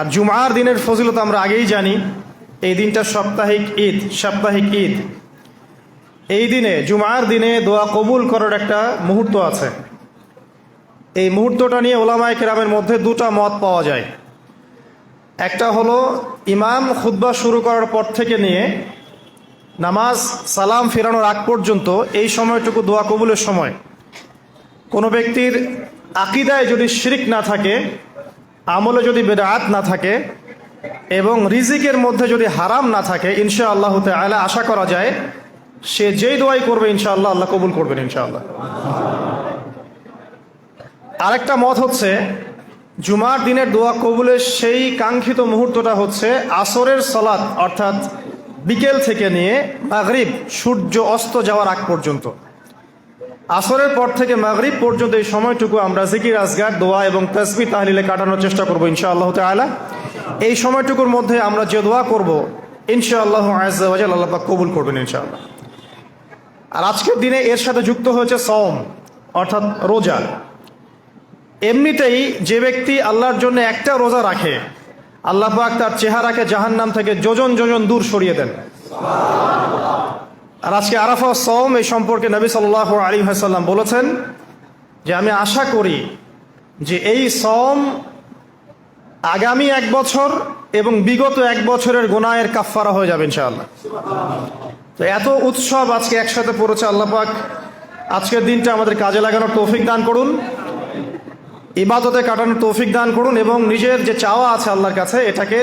আর জুমার দিনের ফজিলত আমরা আগেই জানি, এই দিনটা সাপ্তাহিক ঈদ সাপ্তাহিক ঈদ। এই দিনে, জুমার দিনে দোয়া কবুল করার একটা মুহূর্ত আছে। এই মুহূর্তটা নিয়ে ওলামায় কেরামের মধ্যে দুটা মত পাওয়া যায়। একটা হলো, ইমাম খুদ্া শুরু করার পর থেকে নিয়ে নামাজ, সালাম ফেরানোর আগ পর্যন্ত এই সময়টুকু দোয়া কবুলের সময়। কোনো ব্যক্তির আকিদায় যদি শিরিক না থাকে আমলে যদি বেদাত না থাকে এবং রিজিকের মধ্যে যদি হারাম না থাকে ইনশা আল্লাহ আলা আশা করা যায়, সে যেই দোয়াই করবে ইনশাআল্লাহ আল্লাহ কবুল করবেন ইনশাআল্লাহ। আরেকটা মত হচ্ছে, জুমার দিনের দোয়া কবুলের সেই কাঙ্ক্ষিত মুহূর্তটা হচ্ছে আসরের সলাৎ অর্থাৎ বিকেল থেকে নিয়ে মাগরিব, সূর্য অস্ত যাওয়ার আগ পর্যন্ত। আসরের পর থেকে মাগরিব পর্যন্ত এই সময়টুকু আমরা জিকির, আজগার, দোয়া এবং তসবি তাহলিলে কাটানোর চেষ্টা করব ইনশাআল্লাহ তালা এই সময়টুকুর মধ্যে আমরা যে দোয়া করব, ইনশাআল্লাহ আল্লাহ পাক কবুল করবেন ইনশাআল্লাহ। আর আজকের দিনে এর সাথে যুক্ত হয়েছে সম অর্থাৎ রোজা। এমনিতেই যে ব্যক্তি আল্লাহর জন্য একটা রোজা রাখে, আল্লাহ পাক তার চেহারাকে জাহান্নাম থেকে যোজন যোজন দূর সরিয়ে দেন। আর আজকে আরাফা সৌম এই সম্পর্কে নবী সাল্লাহ আলী হাসাল্লাম বলেছেন যে আমি আশা করি যে এই সম আগামী এক বছর এবং বিগত এক বছরের গোনায়ের কাফফারা হয়ে যাবে ইনশাআল্লাহ। তো এত উৎসব আজকে একসাথে পড়েছে আল্লাহ পাক। আজকের দিনটা আমাদের কাজে লাগানোর তৌফিক দান করুন, ইবাদতে কাটানোর তৌফিক দান করুন এবং নিজের যে চাওয়া আছে আল্লাহর কাছে, এটাকে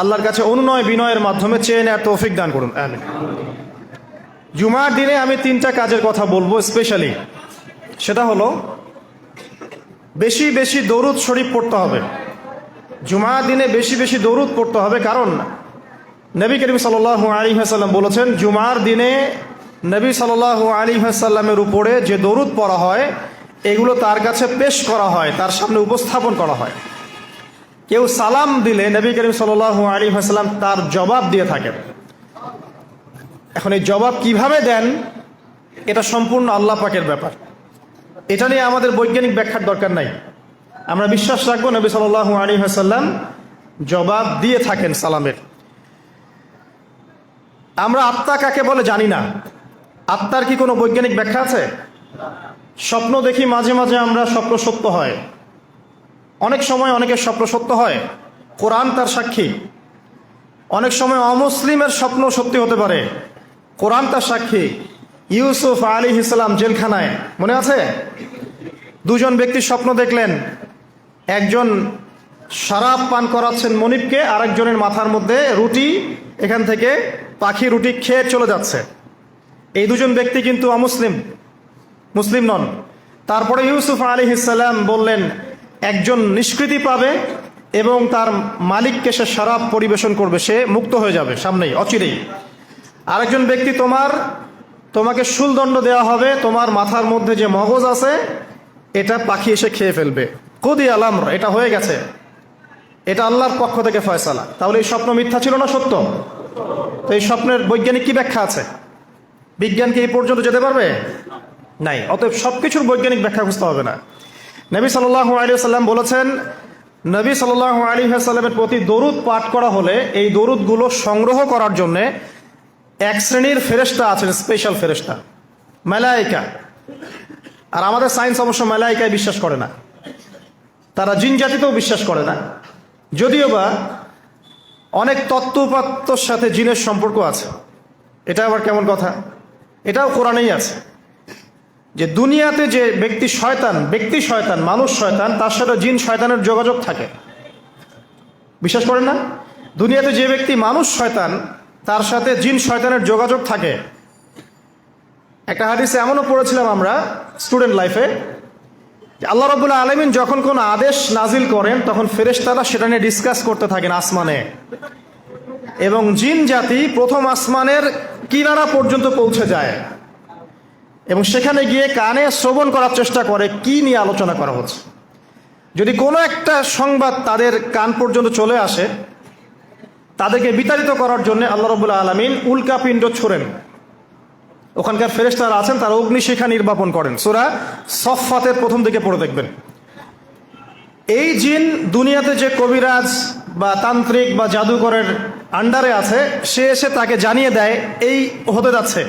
আল্লাহর কাছে অনুনয় বিনয়ের মাধ্যমে চেয়ে নেওয়ার তৌফিক দান করুন। জুমার দিনে আমি তিনটা কাজের কথা বলব স্পেশালি। সেটা হলো, বেশি বেশি দরুদ শরীফ পড়তে হবে। জুমার দিনে বেশি বেশি দরুদ পড়তে হবে কারণ নবী করিম সাল আলী হাসাল্লাম বলেছেন, জুমার দিনে নবী সাল আলী হাসাল্লামের উপরে যে দরুদ পড়া হয়, এগুলো তার কাছে পেশ করা হয়, তার সামনে উপস্থাপন করা হয়। কেউ সালাম দিলে নবী করিম সাল আলী হাসাল্লাম তার জবাব দিয়ে থাকেন। এখন এই জবাব কীভাবে দেন, এটা সম্পূর্ণ আল্লাহ পাকের ব্যাপার। এটা নিয়ে আমাদের বৈজ্ঞানিক ব্যাখ্যার দরকার নাই। আমরা বিশ্বাস রাখব, নবী সাল আলী হাসাল্লাম জবাব দিয়ে থাকেন সালামের। আমরা আত্মা কাকে বলে জানি না। আত্মার কি কোনো বৈজ্ঞানিক ব্যাখ্যা আছে? স্বপ্ন দেখি মাঝে মাঝে আমরা স্বপ্ন সত্য হয়। অনেক সময় অনেকের স্বপ্ন সত্য হয়, কোরআন তার সাক্ষী। অনেক সময় অমুসলিমের স্বপ্ন সত্যি হতে পারে। কোরআন তার সাক্ষী। ইউসুফ আলী ইসলাম জেলখানায়, মনে আছে? দুজন ব্যক্তি স্বপ্ন দেখলেন, একজন শরাব পান করাচ্ছেন মনিবকে, আরেকজনের মাথার মধ্যে রুটি, এখান থেকে পাখি রুটি খেয়ে চলে যাচ্ছে। এই দুজন ব্যক্তি কিন্তু অমুসলিম, মুসলিম নন। তারপরে ইউসুফ আলী ইসাল্লাম বললেন, একজন নিষ্কৃতি পাবে এবং তার মালিককে সে শরাব পরিবেশন করবে, সে মুক্ত হয়ে যাবে সামনেই, অচিরেই। আরেকজন ব্যক্তি তোমার, তোমাকে শুলদণ্ড দেওয়া হবে, তোমার মাথার মধ্যে যে মগজ আছে, এটা পাখি এসে খেয়ে ফেলবে। কদি আলাম এটা হয়ে গেছে। এটা আল্লাহর পক্ষ থেকে ফয়সালা। তাহলে এই স্বপ্ন মিথ্যা ছিল না সত্য? তো এই স্বপ্নের বৈজ্ঞানিক কি ব্যাখ্যা আছে? বিজ্ঞান কি এই পর্যন্ত যেতে পারবে? নাই। অতএব সবকিছুর বৈজ্ঞানিক ব্যাখ্যা খুঁজতে হবে না। নবী সাল্লাহ আলী সাল্লাম বলেছেন, নবী সাল্লাহ আলী সাল্লামের প্রতি দরুদ পাঠ করা হলে এই দরুদগুলো সংগ্রহ করার জন্যে এক শ্রেণির ফেরেস্তা আছেন স্পেশাল ফেরেস্তা মেলাইকা আর আমাদের সায়েন্স অবশ্য মেলাইকায় বিশ্বাস করে না। তারা জিন জাতিতেও বিশ্বাস করে না। যদিও বা অনেক তত্ত্বপাত্তর সাথে জিনের সম্পর্ক আছে। এটা আবার কেমন কথা? এটাও কোরআনেই আছে। যে দুনিয়াতে যে ব্যক্তি শয়তান ব্যক্তি শয়তান, মানুষ শয়তান, তার সাথে জিন শয়তানের যোগাযোগ থাকে। বিশ্বাস করেন না? দুনিয়াতে যে ব্যক্তি মানুষ শয়তান তার সাথে জিন শয়তানের যোগাযোগ থাকে। একটা হাদিসে এমনও পড়েছিলাম আমরা স্টুডেন্ট লাইফে আল্লাহ রবুল্লা আলমিন যখন কোন আদেশ নাজিল করেন, তখন ফেরেশতারা সেটা নিয়ে ডিসকাস করতে থাকেন আসমানে। এবং জিন জাতি প্রথম আসমানের কিনারা পর্যন্ত পৌঁছে যায়। এবং সেখানে গিয়ে কানে শ্রবণ করার চেষ্টা করে, কি নিয়ে আলোচনা করা হচ্ছে। যদি কোনো একটা সংবাদ তাদের কান পর্যন্ত চলে আসে তাদেরকে বিতাড়িত করার জন্য আল্লাহ রবুল্লা আলমিন উল্কাপিণ্ড ছোড়েন। ওখানকার ফেরেস্তারা আছেন, তারা অগ্নিশিখা নির্বাপন করেন। সোরা সফাতের প্রথম দিকে পড়ে দেখবেন। এই জিন দুনিয়াতে যে কবিরাজ বা তান্ত্রিক বা জাদুঘরের আন্ডারে আছে, সে এসে তাকে জানিয়ে দেয়, এই হতে যাচ্ছে।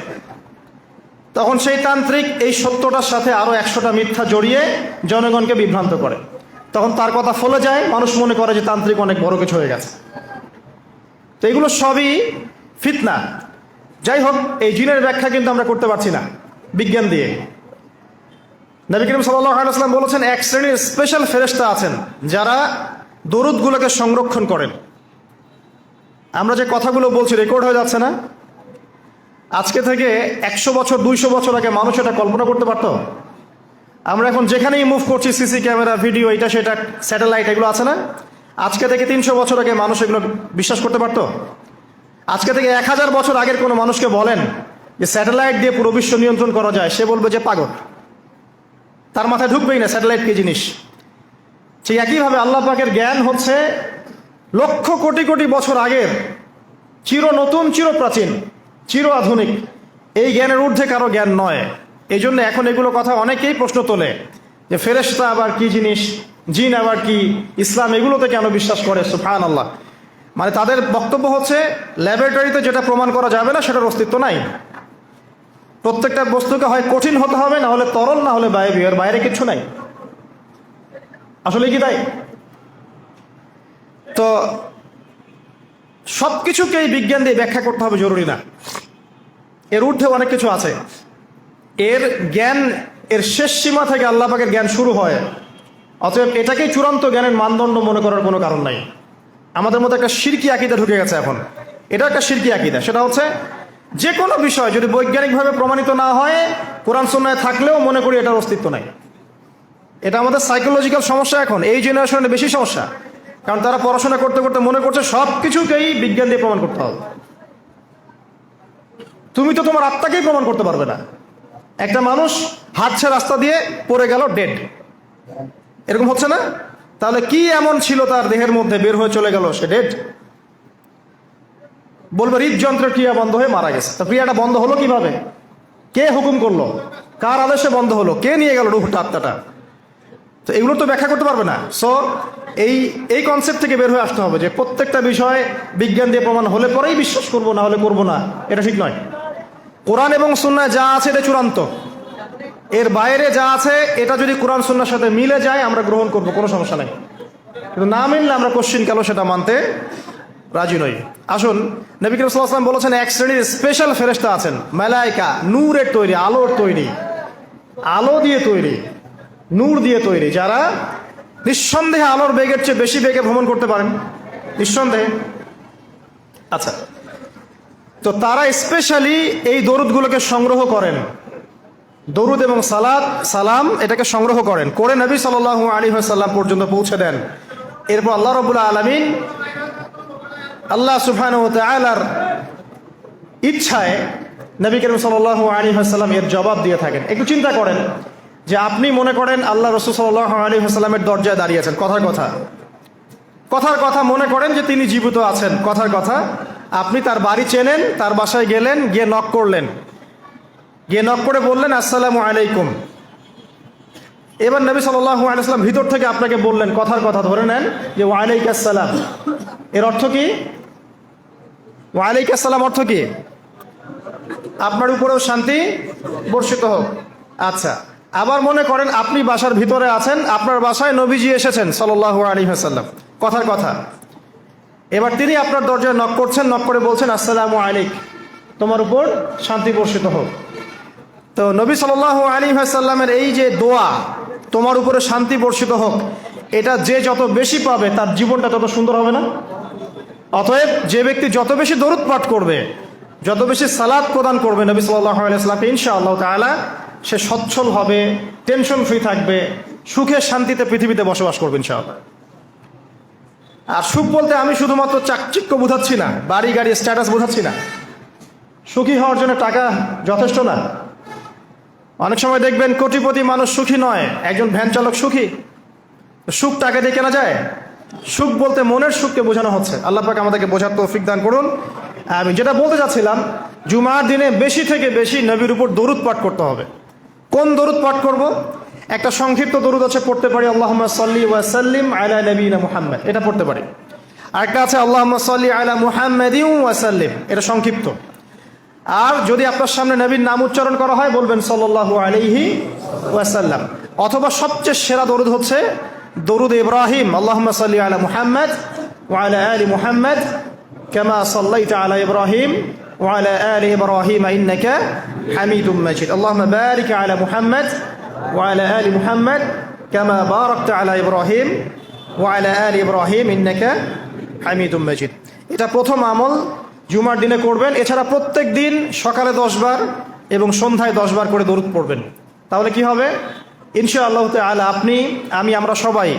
তখন সেই তান্ত্রিক এই সত্যটার সাথে আরও একশোটা মিথ্যা জড়িয়ে জনগণকে বিভ্রান্ত করে। তখন তার কথা ফলে যায়, মানুষ মনে করে যে তান্ত্রিক অনেক বড় কিছু হয়ে গেছে। তো এগুলো সবই ফিতনা। যাই হোক, এই জিনের ব্যাখ্যা কিন্তু আমরা করতে পারছি না, বিজ্ঞান দিয়ে। নবী করিম সাল্লাম বলেছেন, এক শ্রেণির স্পেশাল ফেরেস্তা আছেন যারা দরুদগুলোকে সংরক্ষণ করেন। আমরা যে কথাগুলো বলছি রেকর্ড হয়ে যাচ্ছে না। আজকে থেকে একশো বছর, দুইশো বছর আগে মানুষ এটা কল্পনা করতে পারত। আমরা এখন যেখানেই মুভ করছি সিসি ক্যামেরা ভিডিও এটা, সেটা স্যাটেলাইট এগুলো আছে না? আজকে থেকে তিনশো বছর আগে মানুষ এগুলো বিশ্বাস করতে পারতো? আজকে থেকে এক হাজার বছর আগের কোনো মানুষকে বলেন যে স্যাটেলাইট দিয়ে পুরো বিশ্ব নিয়ন্ত্রণ করা যায়, সে বলবে যে পাগল। তার মাথায় ঢুকবেই না স্যাটেলাইট কি জিনিস। ঠিক একইভাবে আল্লাহ পাকের জ্ঞান হচ্ছে লক্ষ কোটি কোটি বছর আগের চির নতুন, চির প্রাচীন, চির আধুনিক। এই জ্ঞানের ঊর্ধ্বে কারও জ্ঞান নয়। এই জন্য এখন এগুলো কথা অনেকেই প্রশ্ন তোলে যে ফেরেশতা আবার কি জিনিস? জিন আবার কি? ইসলাম, এগুলোতে কেন বিশ্বাস করে? সুফান আল্লাহ মানে তাদের বক্তব্য হচ্ছে ল্যাবরেটরিতে যেটা প্রমাণ করা যাবে না, সেটার অস্তিত্ব নাই। প্রত্যেকটা বস্তুকে হয় কঠিন হতে হবে, না হলে তরল, না হলে বায়বীয়, এর বাইরে কিছু নাই। আসলে কি তাই? তো সব কিছুকেই বিজ্ঞান দিয়ে ব্যাখ্যা করতে হবে, জরুরি না। এর ঊর্ধ্বে অনেক কিছু আছে। এর জ্ঞান, এর শেষ সীমা থেকে আল্লাহ পাকের জ্ঞান শুরু হয়। অতএব এটাকেই চূড়ান্ত জ্ঞানের মানদণ্ড মনে করার কোনো কারণ নাই। আমাদের মধ্যে একটা শিরকি আকিদা ঢুকে গেছে এখন। এটা একটা শিরকি আকিদা। সেটা হচ্ছে যে কোনো বিষয় যদি বৈজ্ঞানিকভাবে প্রমাণিত না হয়, কোরআন সন্ন্যায় থাকলেও মনে করি এটার অস্তিত্ব নাই। এটা আমাদের সাইকোলজিক্যাল সমস্যা এখন। এই জেনারেশনের বেশি সমস্যা। কারণ তারা পড়াশোনা করতে করতে মনে করছে সব কিছুকেই বিজ্ঞান দিয়ে প্রমাণ করতে হবে। তুমি তো তোমার আত্মাকেই প্রমাণ করতে পারবে না। একটা মানুষ হাঁটছে রাস্তা দিয়ে পড়ে গেল ডেড এরকম হচ্ছে না? তাহলে কি এমন ছিল তার দেহের মধ্যে বের হয়ে চলে গেল? সে ডেড বলবে, হৃদযন্ত্র ক্রিয়া বন্ধ হয়ে মারা গেছে। তা ক্রিয়াটা বন্ধ হলো কীভাবে? কে হুকুম করল? কার আদেশে বন্ধ হলো? কে নিয়ে গেল রুহটা আত্মাটা? তো এগুলো তো ব্যাখ্যা করতে পারবে না। সো এই এই কনসেপ্ট থেকে বের হয়ে আসতে হবে যে প্রত্যেকটা বিষয় বিজ্ঞান দিয়ে প্রমাণ হলে পরেই বিশ্বাস করব, না হলে করব না। এটা ঠিক নয়। কোরআন এবং সুন্নায় যা আছে এটা চূড়ান্ত। এর বাইরে যা আছে, এটা যদি কোরআন সুন্নার সাথে মিলে যায়, আমরা গ্রহণ করব, কোনো সমস্যা নেই। কিন্তু না মিললে আমরা কোশ্চিন কেন সেটা মানতে রাজি নই। আসুন, নবী ওয়াসাল্লাম বলেছেন, এক শ্রেণির স্পেশাল ফেরেস্তা আছেন, মালাইকা, নূরের তৈরি, আলোর তৈরি, আলো দিয়ে তৈরি, নূর দিয়ে তৈরি, যারা নিঃসন্দেহে আলোর বেগের চেয়ে বেশি বেগে ভ্রমণ করতে পারেন। নিঃসন্দেহে। আচ্ছা। তো তারা স্পেশালি এই দরুদগুলোকে সংগ্রহ করেন। দরুদ এবং সালাদ সালাম এটাকে সংগ্রহ করেন, করে নবী সাল্লাল্লাহু আলাইহি ওয়াসাল্লাম পর্যন্ত পৌঁছে দেন। এরপর আল্লাহ রাব্বুল আলামিন আল্লাহ তাআলার ইচ্ছায় নবী করিম সাল্লাল্লাহু আলাইহি ওয়াসাল্লাম এর জবাব দিয়ে থাকেন। একটু চিন্তা করেন যে আপনি মনে করেন আল্লাহ রসুল সাল্লাল্লাহু আলাইহি ওয়াসাল্লামের দরজায় দাঁড়িয়েছেন কথার কথা। কথার কথা মনে করেন যে তিনি জীবিত আছেন, কথার কথা। আপনি তার বাড়ি চেনেন, তার বাসায় গেলেন, গিয়ে নক করলেন। গিয়ে নক করে বললেন, আসসালামু আলাইকুম। এবার নবী সাল্লাল্লাহু আলাইহি ওয়াসাল্লাম ভিতর থেকে আপনাকে বললেন, কথার কথা ধরে নেন যে ওয়ালাইক আসসালাম। এর অর্থ কি? ওয়ালাইক আসসালাম অর্থ কি? আপনার উপরেও শান্তি বর্ষিত হোক। আচ্ছা আবার মনে করেন আপনি বাসার ভিতরে আছেন, আপনার বাসায় নবীজি এসেছেন সাল্লাহ আলী হাসাল্লাম কথার কথা। এবার তিনি আপনার দরজায় নক করছেন নক করে বলছেন, আসসালামু আলাইক তোমার উপর শান্তি বর্ষিত হোক। তো নবী সাল্লাহ আলী হাসাল্লামের এই যে দোয়া, তোমার উপরে শান্তি বর্ষিত হোক, এটা যে যত বেশি পাবে, তার জীবনটা তত সুন্দর হবে না? অতএব যে ব্যক্তি যত বেশি দরুদ পাঠ করবে, যত বেশি সালাদ প্রদান করবে নবী সাল্লাহ আলাইসলামকে ইনশা আল্লাহ তালা সে সচ্ছল হবে, টেনশন ফ্রি থাকবে, সুখে শান্তিতে পৃথিবীতে বসবাস করবে ইনশাআল্লাহ। আর সুখ বলতে আমি শুধুমাত্র চাকচিক্য বোঝাচ্ছি না বাড়ি গাড়ি স্ট্যাটাস বোঝাচ্ছি না। সুখী হওয়ার জন্য টাকা যথেষ্ট না। অনেক সময় দেখবেন কোটিপতি মানুষ সুখী নয়, একজন ভ্যান চালক সুখী। সুখ টাকা দিয়ে কেনা যায়? সুখ বলতে মনের সুখকে বোঝানো হচ্ছে। আল্লাহ পাক আমাদেরকে বোঝার তৌফিক দান করুন। আমি যেটা বলতে চাচ্ছিলাম, জুমার দিনে বেশি থেকে বেশি নবীর উপর দরুদ পাঠ করতে হবে। কোন দরুদ পাঠ করব? একটা সংক্ষিপ্ত দরুদ আছে, পড়তে পারি আল্লাহ সাল্লি ওয়াসাল্লিম আলা নবীনা মুহাম্মদ। এটা পড়তে পারি। আরেকটা আছে আল্লাহ সাল্লি আলা মুহাম্মদ ওয়াসাল্লিম এটা সংক্ষিপ্ত। আর যদি আপনার সামনে নবীর নাম উচ্চারণ করা হয় বলবেন সাল্লাল্লাহু আলাইহি ওয়াসাল্লাম অথবা সবচেয়ে সেরা দরুদ হচ্ছে দরুদ ইব্রাহিম আল্লাহ সাল্লি আলা মুহাম্মদ ওয়ালা আলি মুহাম্মদ كما صليت على إبراهيم وعلى آل إبراهيم إنك حميد مجيد اللهم بارك على محمد وعلى آل محمد كما باركت على إبراهيم وعلى آل إبراهيم إنك حميد مجيد এটা প্রথম আমল জুমার দিনে করবেন। এছাড়া প্রত্যেক দিন সকালে দশবার এবং সন্ধ্যায় দশবার করে দরুদ পড়বেন। তাহলে কি হবে? ইনশা আল্লাহ তালা আপনি, আমি, আমরা সবাই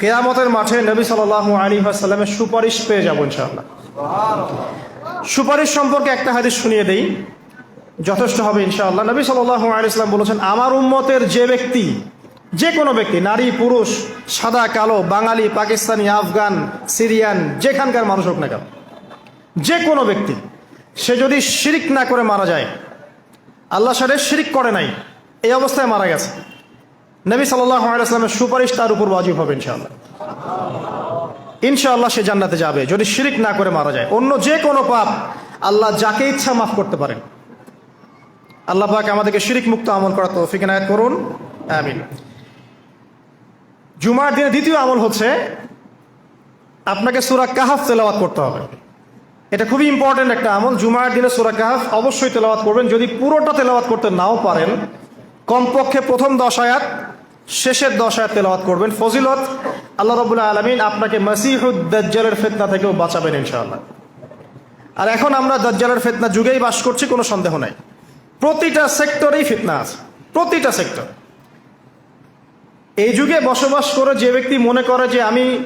কেয়ামতের মাঠে নবী সাল আলী আসাল্লামের সুপারিশ পেয়ে যাব ইনশাআল্লাহ। সুপারিশ সম্পর্কে একটা হাদিস শুনিয়ে দেই। যথেষ্ট হবে ইনশাআল্লাহ। নবী সাল্লাহ আলিয়াল্লাম বলেছেন, আমার উম্মতের যে ব্যক্তি যে কোনো ব্যক্তি, নারী, পুরুষ, সাদা, কালো, বাঙালি, পাকিস্তানি, আফগান, সিরিয়ান, যেখানকার মানুষ হোক না কেন যে কোনো ব্যক্তি, সে যদি শিরিক না করে মারা যায়, আল্লাহ সাথে শিরিক করে নাই, এই অবস্থায় মারা গেছে। নবী সাল্লাহ আলাইসলামের সুপারিশ তার উপর ওয়াজিব হবে ইনশাআল্লাহ। ইনশাআল্লাহ সে জান্নাতে যাবে, যদি শিরিক না করে মারা যায়। অন্য যে কোনো পাপ, আল্লাহ যাকে ইচ্ছা মাফ করতে পারেন। আল্লাহ পাক আমাদেরকে শিরিক মুক্ত আমল করা তৌফিক এনায়ত করুন। আমিন। জুমার দিনে দ্বিতীয় আমল হচ্ছে, আপনাকে সুরা কাহাফ তেলাওয়াত করতে হবে। এটা খুবই ইম্পর্টেন্ট একটা আমল। জুমার দিনে সুরা কাহাফ অবশ্যই তেলাওয়াত করবেন। যদি পুরোটা তেলাওয়াত করতে নাও পারেন, কমপক্ষে প্রথম দশ আয়াত, শেষের দশ আয়াত তেলাওয়াত করবেন। ফজিলত, আল্লাহ রবুল্লাহ আলমিন আপনাকে মাসিহুদ্দাজ্জালের ফেতনা থেকেও বাঁচাবেন ইনশাআল্লাহ। আর এখন আমরা দাজ্জালের ফেতনা যুগেই বাস করছি, কোনো সন্দেহ নাই। প্রতিটা সেক্টরেই ফিতনা আছে। প্রতিটা সেক্টর। এই যুগে বসবাস করে যে ব্যক্তি মনে করে যে আমি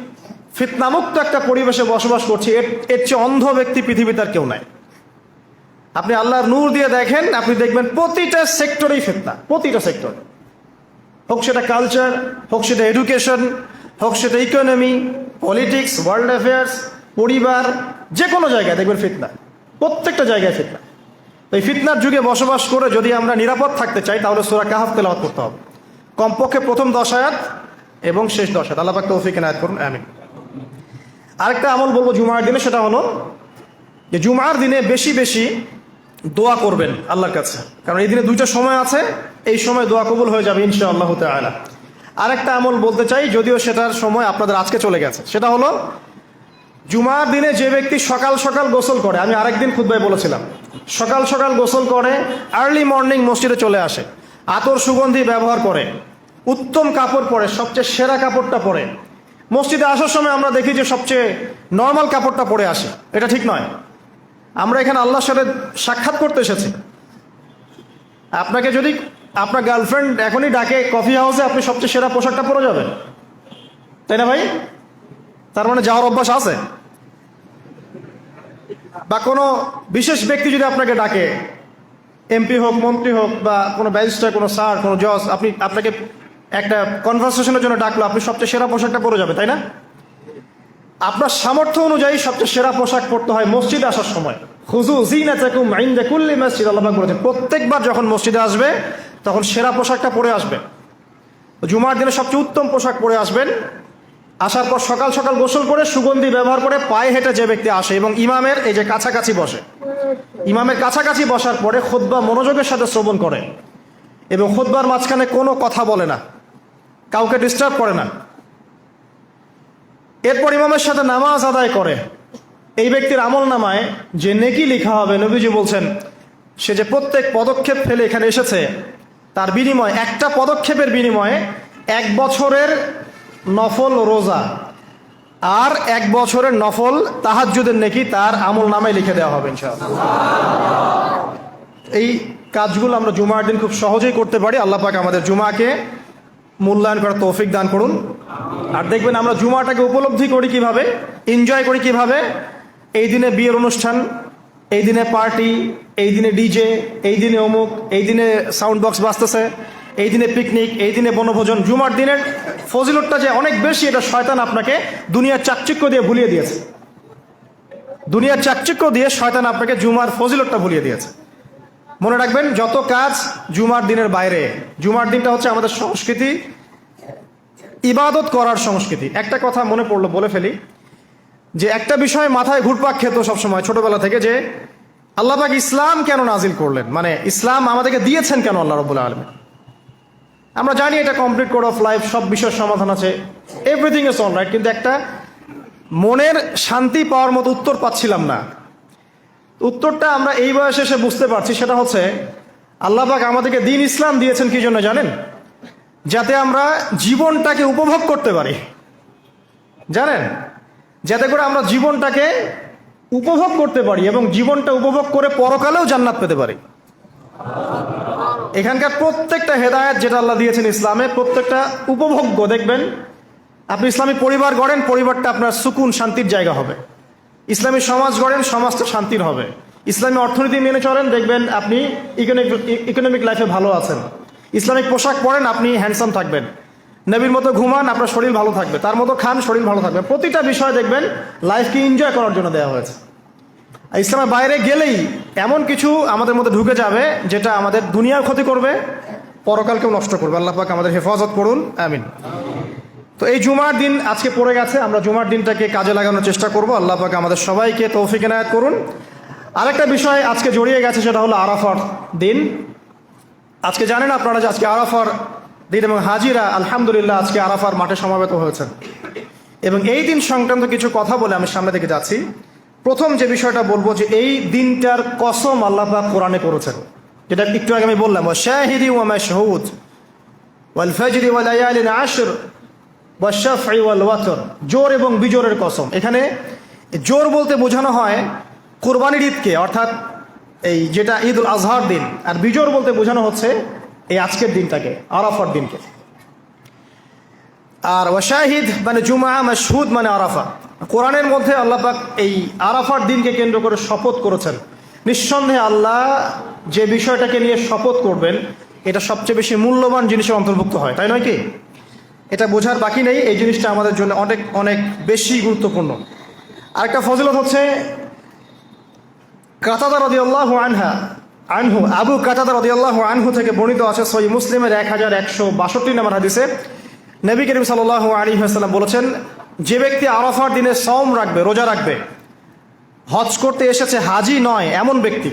ফিতনামুক্ত একটা পরিবেশে বসবাস করছি, এর চেয়ে অন্ধ ব্যক্তি পৃথিবীতে আর কেউ নাই। আপনি আল্লাহর নূর দিয়ে দেখেন, আপনি দেখবেন প্রতিটা সেক্টরেই ফিতনা, প্রতিটা সেক্টর। হোক সেটা কালচার হোক সেটা এডুকেশন হোক সেটা ইকোনমি পলিটিক্স ওয়ার্ল্ড অ্যাফেয়ার্স পরিবার যে কোনো জায়গায় দেখবেন ফিতনা, প্রত্যেকটা জায়গায় ফিতনা। এই ফিতনার যুগে বসবাস করে যদি আমরা নিরাপদ থাকতে চাই, তাহলে সুরা কাহাফ তেলাওয়াত করতে হবে। কমপক্ষে প্রথম দশায়াত এবং শেষ দশ আয়াত। আল্লাহ তৌফিক এনায়াত করুন, আমিন। আরেকটা আমল বলব জুমার দিনে, সেটা হলো যে জুমার দিনে বেশি বেশি দোয়া করবেন আল্লাহর কাছে। কারণ এই দিনে দুইটা সময় আছে, এই সময় দোয়া কবুল হয়ে যাবে ইনশা আল্লাহ তালা আরেকটা আমল বলতে চাই, যদিও সেটার সময় আপনাদের আজকে চলে গেছে, সেটা হলো জুমার দিনে যে ব্যক্তি সকাল সকাল গোসল করে, আমি আরেকদিন খুদ্ায় বলেছিলাম, সকাল সকাল গোসল করে আর্লি মর্নিং মসজিদে চলে আসে, আতর সুগন্ধি ব্যবহার করে, উত্তম কাপড় পরে, সবচেয়ে সেরা কাপড়টা পরে মসজিদে আসার সময় আমরা দেখি যে সবচেয়ে নর্মাল কাপড়টা পরে আসে। এটা ঠিক নয়। আমরা এখানে আল্লাহর সাথে সাক্ষাৎ করতে এসেছি। আপনাকে যদি আপনার গার্লফ্রেন্ড এখনই ডাকে কফি হাউসে আপনি সবচেয়ে সেরা পোশাকটা পরে যাবেন। তাই না ভাই? তার মানে যাওয়ার অভ্যাস আছে। বা কোনো বিশেষ ব্যক্তি যদি আপনাকে ডাকে এমপি হোক, মন্ত্রী হোক বা কোনো ব্যারিস্টার কোনো স্যার কোনো জজ, আপনি আপনাকে একটা কনভারসেশনের জন্য ডাকলো, আপনি সবচেয়ে সেরা পোশাকটা পরে যাবে, তাই না? আপনার সামর্থ্য অনুযায়ী সবচেয়ে সেরা পোশাক পরতে হয় মসজিদে আসার সময়। হুজু জিনা চাকুম আইন্দা কুল্লি মসজিদ, আল্লাহ বলেছেন, প্রত্যেকবার যখন মসজিদে আসবে, তখন সেরা পোশাকটা পরে আসবে। জুমার দিনে সবচেয়ে উত্তম পোশাক পরে আসবেন। আসার পর সকাল সকাল গোসল করে, সুগন্ধি ব্যবহার করে পায়ে হেঁটে যে ব্যক্তি আসে এবং ইমামের এই যে কাছাকাছি বসে। ইমামের কাছাকাছি বসার পরে খোদ্া মনোযোগের সাথে শ্রবণ করে এবং খোদ্বার মাঝখানে কোনো কথা বলে না। কাউকে ডিস্টার্ব করে না। এরপর ইমামের সাথে নামাজ আদায় করে। এই ব্যক্তির আমল নামায় যে নেকি লেখা হবে, নবীজি বলছেন, সে যে প্রত্যেক পদক্ষেপ ফেলে এখানে এসেছে, তার বিনিময়ে, একটা পদক্ষেপের বিনিময়ে এক বছরের নফল রোজা আর এক বছরের নফল তাহাজ্জুদের নেকি তার আমল নামায় লিখে দেওয়া হবে এই কাজগুলো আমরা জুমার দিন খুব সহজেই করতে পারি। আল্লাহ পাক আমাদের জুমাকে মূল্যায়ন করার তৌফিক দান করুন। আর দেখবেন আমরা জুমাটাকে উপলব্ধি করি কীভাবে এনজয় করি কীভাবে। এই দিনে বিয়ের অনুষ্ঠান, এই দিনে পার্টি এই দিনে ডিজে এই দিনে অমুক, এই দিনে সাউন্ড বক্স বাজতেছে, এই দিনে পিকনিক এই দিনে বনভোজন। জুমার দিনের ফজিলতটা যে অনেক বেশি, এটা শয়তান আপনাকে দুনিয়ার চাকচিক্য দিয়ে ভুলিয়ে দিয়েছে। দুনিয়ার চাকচিক্য দিয়ে শয়তান আপনাকে জুমার ফজিলতটা ভুলিয়ে দিয়েছে। মনে রাখবেন, যত কাজ জুমার দিনের বাইরে, জুমার দিনটা হচ্ছে আমাদের সংস্কৃতি, ইবাদত করার সংস্কৃতি। একটা কথা মনে পড়ল, বলে ফেলি, যে একটা বিষয় মাথায় ঘুরপাক খেত সবসময় ছোটবেলা থেকে, যে আল্লাহ পাক ইসলাম কেন নাজিল করলেন? মানে ইসলাম আমাদেরকে দিয়েছেন কেন আল্লাহ রবুল আলমী আমরা জানি এটা কমপ্লিট কোড অফ লাইফ সব বিষয়ের সমাধান আছে এভরিথিং ইজ অল রাইট কিন্তু একটা মনের শান্তি পাওয়ার মতো উত্তর পাচ্ছিলাম না। উত্তরটা আমরা এই বয়সে এসে বুঝতে পারছি, সেটা হচ্ছে আল্লাহ পাক আমাদেরকে দিন ইসলাম দিয়েছেন কি জন্য জানেন? যাতে আমরা জীবনটাকে উপভোগ করতে পারি। জানেন? যাতে করে আমরা জীবনটাকে উপভোগ করতে পারি এবং জীবনটা উপভোগ করে পরকালেও জান্নাত পেতে পারি। এখানকার প্রত্যেকটা হেদায়েত যেটা আল্লাহ দিয়েছেন ইসলামে, প্রত্যেকটা উপভোগ্য, দেখবেন, আপনি ইসলামী পরিবার গড়েন, পরিবারটা আপনার সুকুন, শান্তির জায়গা হবে। ইসলামী সমাজ গড়েন, সমাজটা শান্তির হবে। ইসলামী অর্থনীতি মেনে চলেন, দেখবেন আপনি ইকোনমিক লাইফে ভালো আছেন। ইসলামিক পোশাক পরেন, আপনি হ্যান্ডসাম থাকবেন। নবীর মতো ঘুমান, আপনার শরীর ভালো থাকবে। তার মতো খান, শরীর ভালো থাকবে। প্রতিটা বিষয় দেখবেন লাইফকে এনজয় করার জন্য দেওয়া হয়েছে। ইসলামের বাইরে গেলেই এমন কিছু আমাদের মধ্যে ঢুকে যাবে, যেটা আমাদের দুনিয়ার ক্ষতি করবে, পরকালকেও নষ্ট করবে। আল্লাহ পাক আমাদের হেফাজত করুন, আমিন। তো এই জুমার দিন আজকে পড়ে গেছে, আমরা জুমার দিনটাকে কাজে লাগানোর চেষ্টা করব। আল্লাহ পাক আমাদের সবাইকে তৌফিক এনায়ত করুন। আরেকটা বিষয় আজকে জড়িয়ে গেছে, সেটা হলো আরাফার দিন। আজকে জানেন আপনারা যে আজকে আরাফার দিন এবং হাজিরা, আলহামদুলিল্লাহ আজকে আরাফার মাঠে সমাবেত হয়েছেন এবং এই দিন সংক্রান্ত কিছু কথা বলে আমি সামনে থেকে যাচ্ছি। প্রথম যে বিষয়টা বলব যে এই দিনটার কসম আল্লাহ পাক কোরআনে করেছেন। যেটা একটু আগে আমি বললাম শাহিদি ওয়া মাশহুদ ওয়াল ফজরি ওয়াল লায়ালিন আশর। জোর এবং বিজোরের কসম। এখানে জোর বলতে বোঝানো হয় কোরবানির ঈদকে, অর্থাৎ এই যেটা ঈদ উল আজহার দিন। আর বিজোর বলতে বোঝানো হচ্ছে এই আজকের দিনটাকে, আরাফার দিনকে। আর ওয়াশাহিদ মানে জুমা মাসহুদ মানে আরাফা। কোরআনের মধ্যে আল্লাহ পাক এই আরাফার দিনকে কেন্দ্র করে শপথ করেছেন। নিঃসন্দেহে আল্লাহ যে বিষয়টাকে নিয়ে শপথ করবেন, এটা সবচেয়ে বেশি মূল্যবান জিনিসের অন্তর্ভুক্ত হয়, তাই নয় কি? এটা বোঝার বাকি নেই, এই জিনিসটা আমাদের জন্য অনেক অনেক বেশি গুরুত্বপূর্ণ। আরেকটা ফজিলত হচ্ছে, কাতাদা রদি আল্লাহ আনহা, আনহু, আবু কাতাদা রদি আল্লাহ আনহু থেকে বর্ণিত আছে সই মুসলিমের এক হাজার একশো বাষট্টি নাম্বার হাদিসে। নবী করিম সাল আলী হাসাল্লাম বলেছেন, যে ব্যক্তি আরাফার দিনে সম রাখবে, রোজা রাখবে, হজ করতে এসেছে হাজি নয় এমন ব্যক্তি,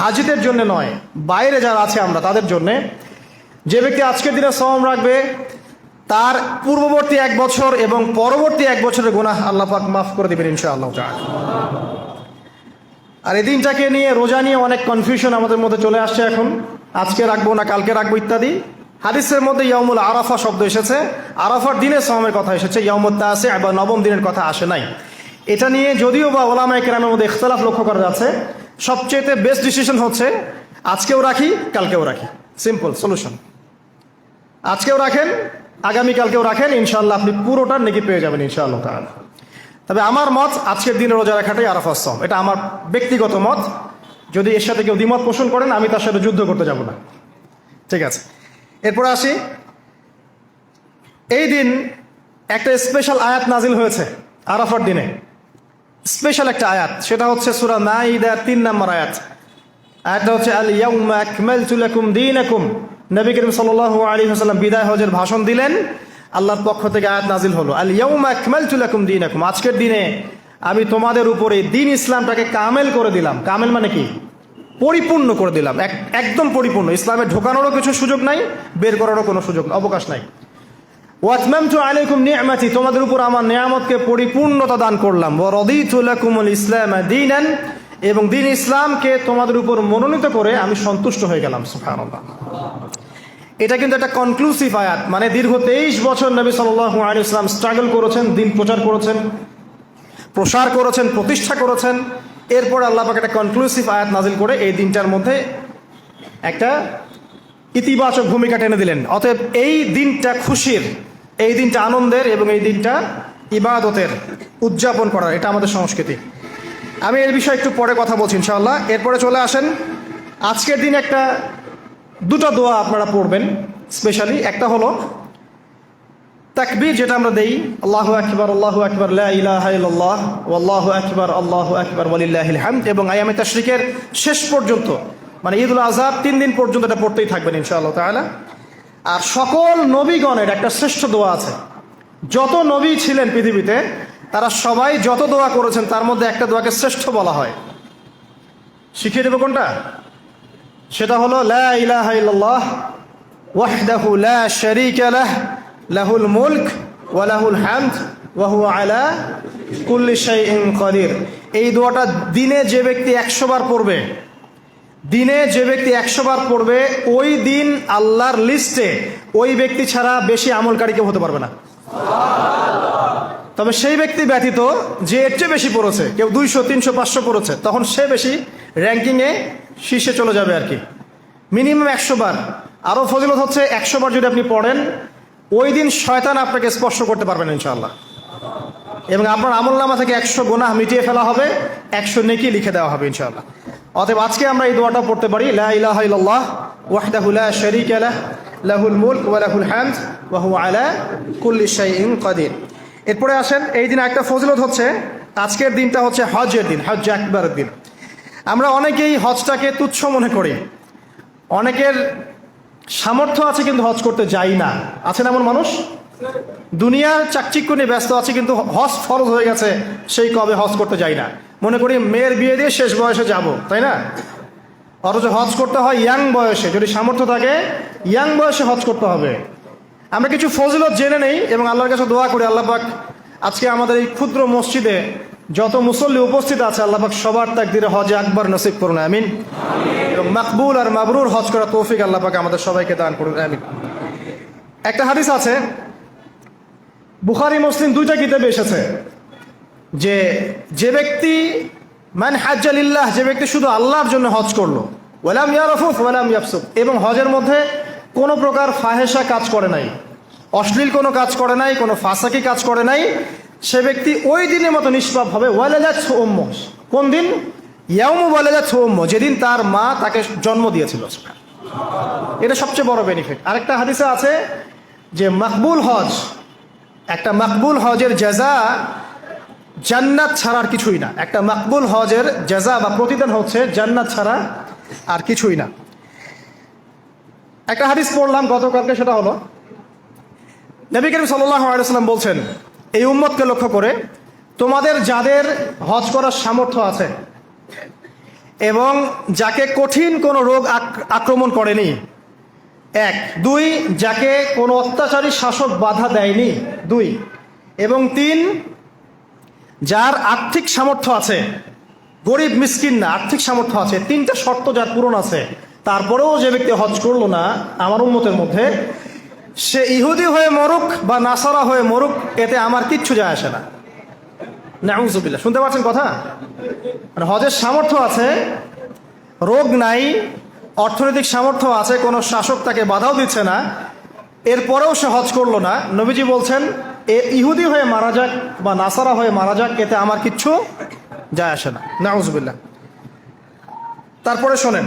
হাজিদের জন্য নয়, বাইরে যারা আছে আমরা তাদের জন্য, যে ব্যক্তি আজকের দিনে সম রাখবে তার পূর্ববর্তী এক বছর এবং পরবর্তী এক বছরের গুনাহ আল্লাহ পাক মাফ করে দেবেন ইনশাআল্লাহ আর এই দিনটাকে নিয়ে রোজা নিয়ে অনেক কনফিউশন আমাদের মধ্যে চলে আসছে এখন। আজকে রাখব না, কালকে রাখব ইত্যাদি। হাদিসের মধ্যে ইয়ামুল আরাফা শব্দ এসেছে। আরাফার দিনের সমের কথা এসেছে ইয়ামুদ্দা আছে বা নবম দিনের কথা আসে নাই। এটা নিয়ে যদিও বা ওলামা কেরামের মধ্যে ইখতলাফ লক্ষ্য করা যাচ্ছে সবচেয়ে বেস্ট ডিসিশন হচ্ছে, আজকেও রাখি, কালকেও রাখি। সিম্পল সলিউশন আজকেও রাখেন আগামীকালকেও রাখেন ইনশাল্লাহ আপনি পুরোটার নেকি পেয়ে যাবেন, ইনশাআল্লাহ তাআলা। তবে আমার মত আজকের দিনে রোজা রাখাটাই আরাফার সম এটা আমার ব্যক্তিগত মত। যদি এর সাথে কেউ দ্বিমত পোষণ করেন, আমি তার সাথে যুদ্ধ করতে যাব না। ঠিক আছে? এরপরে আসি। এই দিন একটা স্পেশাল আয়াত নাজিল হয়েছে, আরাফার দিনে। স্পেশাল একটা আয়াত। সেটা হচ্ছে সুরা মাইদার তিন নম্বর আয়াত। আয়াতটা হচ্ছে আল ইয়াউমা আকমালতু লাকুম দীনাকুম। নবী করিম সাল্লাল্লাহু আলাইহি ওয়াসাল্লাম বিদায় হজের ভাষণ দিলেন। আল্লাহর পক্ষ থেকে আয়াত নাজিল হলো, আল ইয়াউমা আকমালতু লাকুম দীনাকুম। আজকের দিনে আমি তোমাদের উপরে দিন ইসলামটাকে কামেল করে দিলাম। কামেল মানে কি? পরিপূর্ণ করে দিলাম। এক- একদম পরিপূর্ণ। ইসলামে ঢোকানোরও কিছু সুযোগ নাই, বের করারও কোনো সুযোগ অবকাশ নাই। ওয়াতমামতু আলাইকুম নি'মাতি তোমাদের উপর আমার নিয়ামতকে পরিপূর্ণতা দান করলাম। ওয়া রাদিতু লাকুমুল ইসলাম দীনান। এবং দিন ইসলামকে তোমাদের উপর মনোনীত করে আমি সন্তুষ্ট হয়ে গেলাম এটা কিন্তু একটা কনক্লুসিভ আয়াত মানে দীর্ঘ তেইশ বছর নবী সাল্লাল্লাহু আলাইহি ইসলাম স্ট্রাগল করেছেন, দিন প্রচার করেছেন, প্রসার করেছেন, প্রতিষ্ঠা করেছেন। এরপর আল্লাহ পাক একটা কনক্লুসিভ আয়াত নাজিল করে এই দিনটার মধ্যে একটা ইতিবাচক ভূমিকা টেনে দিলেন। অতএব এই দিনটা খুশির, এই দিনটা আনন্দের এবং এই দিনটা ইবাদতের উদযাপন করার, এটা আমাদের সংস্কৃতি। আমি এর বিষয়ে একটু পরে কথা বলছি ইনশাআল্লাহ। এরপরে চলে আসেন, আজকের দিন একটা দুটো দোয়া আপনারা পড়বেন স্পেশালি একটা হলো, তাকবীর যেটা আমরা দেই, আল্লাহু আকবার আল্লাহু আকবার, লা ইলাহা ইল্লাল্লাহ, ওয়াল্লাহু আকবার, আল্লাহু আকবার, ওয়ালিল্লাহিল হামদ এবং আয়ামে তাশরিকের শেষ পর্যন্ত মানে ঈদুল আজহা তিন দিন পর্যন্ত এটা পড়তেই থাকবেন ইনশাআল্লাহ তাআলা। আর সকল নবীগণের একটা শ্রেষ্ঠ দোয়া আছে। যত নবী ছিলেন পৃথিবীতে, তারা সবাই যত দোয়া করেছেন, তার মধ্যে একটা দোয়াকে শ্রেষ্ঠ বলা হয়। শিখিয়ে দেবো কোনটা? সেটা হলো, লা ইলাহা ইল্লাল্লাহ, ওয়াহদাহু লা শারীকা লাহ, লাহুল মুলক ওয়া লাহুল হামদ, ওয়া হুয়া আলা কুল্লি শাইইন কাদির। এই দোয়াটা দিনে যে ব্যক্তি 100 বার পড়বে, দিনে যে ব্যক্তি 100 বার পড়বে, ওই দিন আল্লাহর লিস্টে ওই ব্যক্তি ছাড়া বেশি আমলকারী কেউ হতে পারবে না। তবে সেই ব্যক্তি ব্যতীত যে এর চেয়ে বেশি পড়েছে, কেউ দুইশো, তিনশো, পাঁচশো পড়েছে, তখন সে বেশি র্যাঙ্কিংয়ে শীর্ষে চলে যাবে আর কি। মিনিমাম একশো বার। আরও ফজিলত হচ্ছে একশো বার যদি আপনি পড়েন, ওই দিন শয়তান আপনাকে স্পর্শ করতে পারবেন ইনশাআল্লাহ। এবং আপনার আমল নামা থেকে একশো গোনাহ মিটিয়ে ফেলা হবে, একশো নেকি লিখে দেওয়া হবে ইনশাআল্লাহ। অতএব আজকে আমরা এই দোয়াটা পড়তে পারি, লা ইলাহা ইল্লাল্লাহ লাহুল মুলক ওয়া লাহুল হামদ আলা কুল্লি শাইইন কাদির। এরপরে আসেন, এই দিন একটা ফজিলত হচ্ছে, আজকের দিনটা হচ্ছে হজের দিন হজ একবারের দিন। আমরা অনেকেই হজটাকে তুচ্ছ মনে করি। অনেকের সামর্থ্য আছে কিন্তু হজ করতে যাই না। আছেন এমন মানুষ? দুনিয়ার চাকচিক্য নিয়ে ব্যস্ত আছে কিন্তু হজ ফরজ হয়ে গেছে, সেই কবে হজ করতে যাই না। মনে করি মেয়ের বিয়ে দিয়ে শেষ বয়সে যাব, তাই না? অথচ হজ করতে হয় ইয়াং বয়সে, যদি সামর্থ্য থাকে, ইয়াং বয়সে হজ করতে হবে। আমরা কিছু ফজিলত জেনে নেই এবং আল্লাহর কাছে দোয়া করি, আল্লাহ পাক আজকে আমাদের এই ক্ষুদ্র মসজিদে যত মুসল্লি উপস্থিত আছে, আল্লাহ পাক সবার তাকদিরে হজে আকবর নসিব করুন, আমিন। এবং মাকবুল আর মাবরুর হজ করা তৌফিক আল্লাহাক আমাদের সবাইকে দান করুন, আমিন। একটা হাদিস আছে, বুখারি, মুসলিম দুইটা কিতাবে এসেছে যে যে ব্যক্তি, মান হাজ্জালিল্লাহ যে ব্যক্তি শুধু আল্লাহর জন্য হজ করল, ওয়ালাম ইয়ারফুফ, ওয়ালাম ইয়াফসুক, এবং হজের মধ্যে কোনো প্রকার ফাহেসা কাজ করে নাই, অশ্লীল কোনো কাজ করে নাই, কোনো ফাঁসাকি কাজ করে নাই সে ব্যক্তি ওই দিনের মতো নিষ্পাপ হবে। ওয়ালেজাত ওম্ম কোন দিন? ইয়াউমু ওয়ালেজাত ওম্ম যেদিন তার মা তাকে জন্ম দিয়েছিল। এটা সবচেয়ে বড় বেনিফিট আরেকটা হাদিসে আছে যে মাকবুল হজ, একটা মাকবুল হজের জাজা জান্নাত ছাড়ার কিছুই না। একটা মাকবুল হজের জাজা বা প্রতিদান হচ্ছে জান্নাত ছাড়া আর কিছুই না। একটা হাদিস পড়লাম গতকালকে, সেটা হলো, নবী করিম সাল্লাম বলছেন এই উম্মতকে লক্ষ্য করে তোমাদের যাদের হজ করার সামর্থ্য আছে এবং যাকে কঠিন কোনো রোগ আক- আক্রমণ করেনি, এক। দুই, যাকে কোনো অত্যাচারী শাসক বাধা দেয়নি, দুই। এবং তিন, যার আর্থিক সামর্থ্য আছে, গরিব, মিসকিন না, আর্থিক সামর্থ্য আছে, তিনটা শর্ত যার পূরণ আছে, তারপরেও যে ব্যক্তি হজ করল না, আমার উন্মতের মধ্যে সে ইহুদি হয়ে মরুক বা নাসারা হয়ে মরুক, এতে আমার কিচ্ছু যায় আসে না। নাউজুবিল্লাহ শুনতে পাচ্ছেন কথা? মানে হজের সামর্থ্য আছে, রোগ নাই, অর্থনৈতিক সামর্থ্য আছে, কোনো শাসক তাকে বাধাও দিচ্ছে না, এরপরেও সে হজ করল না। নবীজি বলছেন, এ ইহুদি হয়ে মারা যাক বা নাসারা হয়ে মারা যাক, এতে আমার কিচ্ছু যায় আসে না। নাউজবিল্লা তারপরে শোনেন,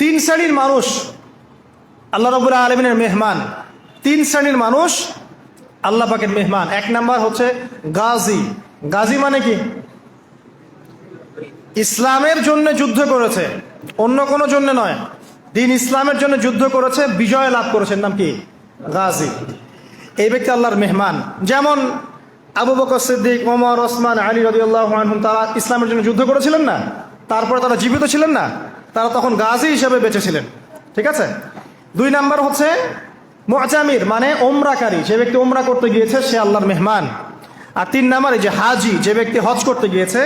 তিন শ্রেণির মানুষ আল্লাহ রবুল্লাহ আলমিনের মেহমান। তিন শ্রেণির মানুষ, আল্লাহ পাকের মেহমান। এক নাম্বার হচ্ছে গাজী। গাজী মানে কি? ইসলামের জন্য যুদ্ধ করেছে। অন্য কোনো জন্য নয়। দিন ইসলামের জন্য যুদ্ধ করেছে, বিজয় লাভ করেছেন নাম কি? গাজী। এই ব্যক্তি আল্লাহর মেহমান। যেমন আবু বকর সিদ্দিক, ওমর, ওসমান, আলী রদিউল্লাহ তারা ইসলামের জন্য যুদ্ধ করেছিলেন না? তারপরে তারা জীবিত ছিলেন না? তারা তখন গাজী হিসেবে বেঁচে ছিলেন। ঠিক আছে? দুই নাম্বার হচ্ছে মোজামির মানে ওমরাকারী। যে ব্যক্তি ওমরা করতে গিয়েছে, সে আল্লাহর মেহমান। আর তিন নাম্বারে যে হাজি, যে ব্যক্তি হজ করতে গিয়েছে,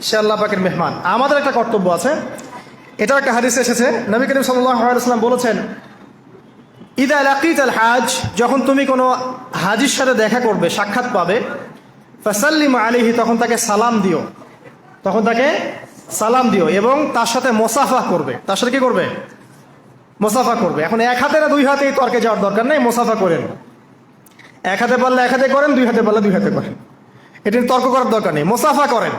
সে আল্লাহ পাকের মেহমান। আমাদের একটা কর্তব্য আছে। এটা একটা হাদিস এসেছে, নবী করিম সাল্লাম বলেছেন, ইদা লাকিত আল হাজ যখন তুমি কোনো হাজির সাথে দেখা করবে, সাক্ষাৎ পাবে, ফাসাল্লিম আলিহি তখন তাকে সালাম দিও। তখন তাকে সালাম দিও এবং তার সাথে মোসাফা করবে। তার সাথে কি করবে? মোসাফা করবে। এখন এক হাতে না দুই হাতে এই তর্কে যাওয়ার দরকার নেই, মোসাফা করেন এক হাতে পারলে এক হাতে করেন, দুই হাতে পারলে দুই হাতে করেন। এটা তর্ক করার দরকার নেই, মোসাফা করেন,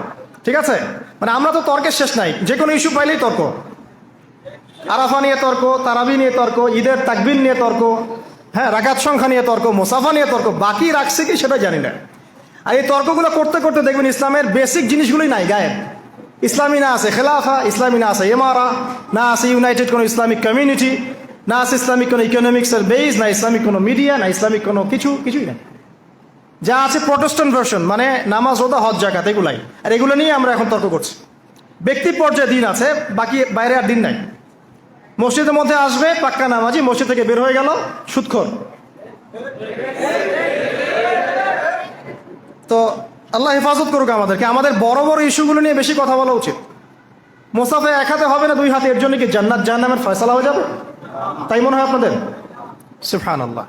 ঠিক আছে? মানে আমরা তো তর্কের শেষ নাই, যে কোনো ইস্যু পাইলেই তর্ক। আরাফা নিয়ে তর্ক, তারাবি নিয়ে তর্ক, ঈদের তাকবিন নিয়ে তর্ক হ্যাঁ রাকাত সংখ্যা নিয়ে তর্ক, মোসাফা নিয়ে তর্ক, বাকি রাখছে কি সেটা জানি না। আর এই তর্কগুলো করতে করতে দেখবেন ইসলামের বেসিক জিনিসগুলোই নাই, গায়েব। ইসলামী না আছে খেলাফা, ইসলামী না আছে এমারা না আছে ইউনাইটেড কোনো ইসলামিক কমিউনিটি না আছে ইসলামিক কোনো ইকোনমিক্সের বেস না ইসলামিক কোনো মিডিয়া না ইসলামিক কোনো কিছু, কিছুই না যা আছে প্রোটেস্ট্যান্ট ভার্সন মানে নামাজ রোদা হজ জাকাত এগুলাই। আর এগুলো নিয়ে আমরা এখন তর্ক করছি। ব্যক্তি পর্যায়ে দিন আছে, বাকি বাইরে আর দিন নাই। মসজিদের মধ্যে আসবে, পাক্কা নামাজি, মসজিদ থেকে বের হয়ে গেল সুৎখর তো আল্লাহ হেফাজত করুক আমাদেরকে। আমাদের বড় বড় ইস্যুগুলো নিয়ে বেশি কথা বলা উচিত। মোসাফে এক হাতে হবে না, দুই হাতে, এর জন্য কি জান্নাত জান্নামের ফয়সলা হয়ে যাবে? তাই মনে হয় আপনাদের? সুফহান আল্লাহ